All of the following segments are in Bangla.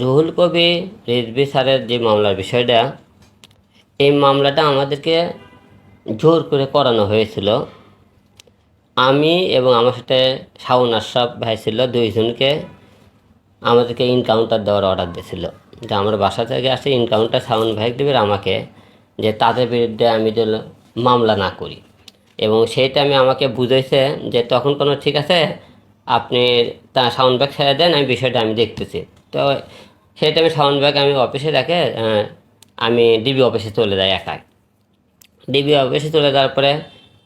রুহুল কবি, রিজবি স্যারের যে মামলার বিষয়টা, এই মামলাটা আমাদেরকে জোর করে করানো হয়েছিল। আমি এবং আমার সাথে শাওন আশরাফ ভাই ছিল, দুইজনকে আমাদেরকে ইনকাউন্টার দেওয়ার অর্ডার দিয়েছিল। যে আমার বাসা থেকে আসে ইনকাউন্টার শাওন ভাই দেবে আমাকে যে তাদের বিরুদ্ধে আমি যেন মামলা না করি। এবং সেই টাইমে আমাকে বুঝেছে যে তখন কোনো ঠিক আছে, আপনি তা সাউন্ড ব্যাগ ছেড়ে দেন, আমি বিষয়টা আমি দেখতেছি। তো সেই টাইমে সাউন্ড ব্যাগ আমি অফিসে আহ, আমি ডিবি অফিসে চলে যাই একাই। ডিবি অফিসে চলে যাওয়ার পরে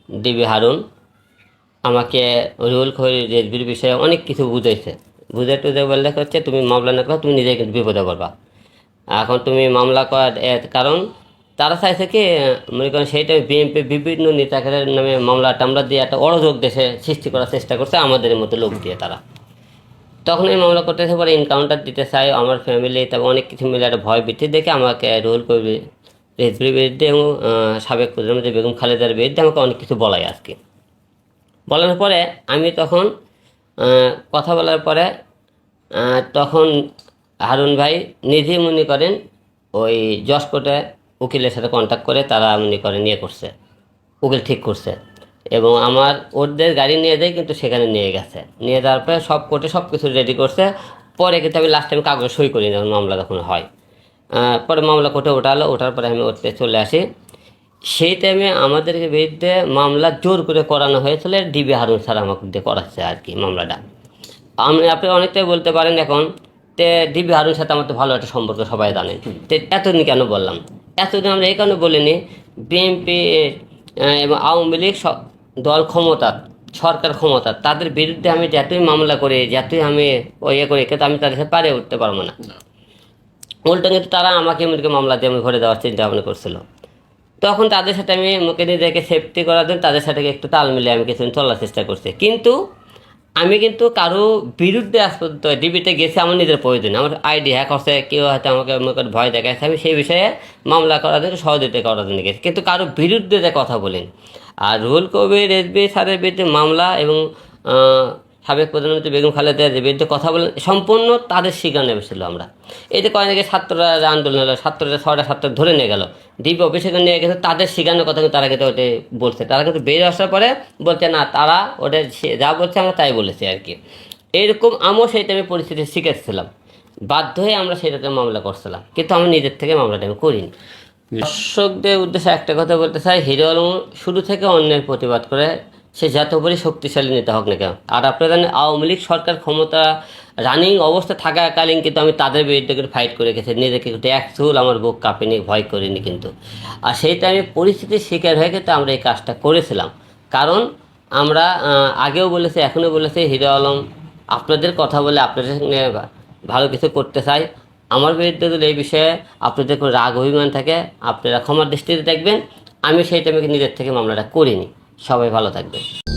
ডিবি হারুন আমাকে রুল খরি রেসবির বিষয়ে অনেক কিছু বুঝাইছে। বুঝে টুঝে বললে হচ্ছে তুমি মামলা না করো তুমি নিজে কিন্তু বিপদে পড়বা। এখন তুমি মামলা করার কারণ তারা চাইছে কি মনে করেন সেই টাইমে বিএনপি বিভিন্ন নেতাকে নামে মামলা টামলা দিয়ে একটা অড়যোগ দেশে সৃষ্টি করার চেষ্টা করছে আমাদের মতো লোক দিয়ে তারা। তখন এই মামলা করতেছে পরে এনকাউন্টার দিতে চাই আমার ফ্যামিলি তারপর অনেক কিছু মিলে একটা ভয় বৃদ্ধি দেখে আমাকে রুল করবে রেসবির বিরুদ্ধে এবং সাবেক প্রধানমন্ত্রী বেগম খালেদার বিরুদ্ধে আমাকে অনেক কিছু বলাই আজকে। বলার পরে আমি তখন কথা বলার পরে তখন হারুন ভাই নিজেই মনে করেন ওই জসকোটে উকিলের সাথে কন্ট্যাক্ট করে তারা মনে করেন নিয়ে করছে, উকিল ঠিক করছে। এবং আমার ওদের গাড়ি নিয়ে যায় কিন্তু সেখানে নিয়ে গেছে। নিয়ে যাওয়ার পরে সব কোর্টে সব কিছু রেডি করছে। পরে কিন্তু আমি লাস্ট টাইম কাগজ সই করি যখন মামলা তখন হয়। পরে মামলা কোর্টে ওঠালো ওঠার পরে আমি ওতে চলে আসি। সেই টাইমে আমাদের বিরুদ্ধে মামলা জোর করে করানো হয়েছিল ডিবি হারুন স্যার আমাকে দিয়ে করাচ্ছে আর কি মামলাটা। আমি আপনি অনেকটাই বলতে পারেন এখন তে ডিবি হারুন সাথে আমার তো ভালো একটা সম্পর্ক সবাই জানেন তে এতদিন কেন বললাম? এতদিন আমরা এই কারণে বলিনি বিএনপি এবং আওয়ামী লীগ দল ক্ষমতা সরকার ক্ষমতা তাদের বিরুদ্ধে আমি যতই মামলা করি যতই আমি ইয়ে করে কিন্তু আমি তাদের সাথে পারে উঠতে পারব না। উল্টো কিন্তু তারা আমাকে এমনকি মামলা দিয়ে আমি ঘরে দেওয়ার চিন্তা ভাবনা করছিল। তখন তাদের সাথে আমি মুখে নিজেকে সেফটি করার জন্য তাদের সাথে একটু তাল মিলিয়ে আমি কিছুদিন চলার চেষ্টা করছি। কিন্তু আমি কিন্তু কারও বিরুদ্ধে আজ পর্যন্ত ডিবিতে গেছি আমার নিজের প্রয়োজন। আমার আইডি হ্যাক হচ্ছে, কেউ হয়তো আমাকে মনে ভয় দেখাচ্ছে আমি সেই বিষয়ে মামলা করার জন্য সহযোগিতা করার জন্য গেছি। কিন্তু কারও বিরুদ্ধে যে কথা বলেন, আর রুহুল কবির এসবি স্যারের বিরুদ্ধে মামলা এবং সাবেক প্রধানমন্ত্রী বেগম খালেদার বিরুদ্ধে কথা বলেন সম্পূর্ণ তাদের শিকার নেমেছিল আমরা। যে কয়েক আগে ছাত্ররা আন্দোলন হলো ছাত্ররা ছয়টা ছাত্র ধরে নিয়ে গেল ডিবি অফিসে নিয়ে গেছে তাদের শিকারের কথা কিন্তু তারা কিন্তু ওটা বলছে। তারা কিন্তু বেরিয়ে আসার পরে বলছে না তারা ওটা সে- যা বলছে আমরা তাই বলেছি আর কি। এরকম আমিও সেই টাইমে পরিস্থিতি শিখেছিলাম বাধ্য হয়ে আমরা সেটাতে মামলা করছিলাম কিন্তু আমি নিজের থেকে মামলাটা আমি করিনি। দর্শকদের উদ্দেশ্যে একটা কথা বলতে চাই হিরো আলম শুরু থেকে অন্যের প্রতিবাদ করে সে যত বড়ই শক্তিশালী নেতা হোক না কেন। আর আপনারা জানেন, আওয়ামী লীগ সরকার ক্ষমতা রানিং অবস্থা থাকাকালীন কিন্তু আমি তাদের বিরুদ্ধে কিন্তু ফাইট করে গেছি। নিজেকে কিন্তু এক চুল আমার বুক কাঁপেনি ভয় করিনি কিন্তু। আর সেই টাইমে পরিস্থিতির শিকার হয়ে কিন্তু আমরা এই কাজটা করেছিলাম। কারণ আমরা আগেও বলেছি, এখনও বলেছি, হিরো আলম, আপনাদের কথা বলে আপনাদের সঙ্গে ভালো কিছু করতে চাই। আমার বিরুদ্ধে যদি এই বিষয়ে আপনাদের কোনো রাগ, অভিমান থাকে, আপনারা ক্ষমার দৃষ্টিতে দেখবেন। আমি সেই টাইমে নিজের থেকে মামলাটা করিনি। সবাই ভালো থাকবেন।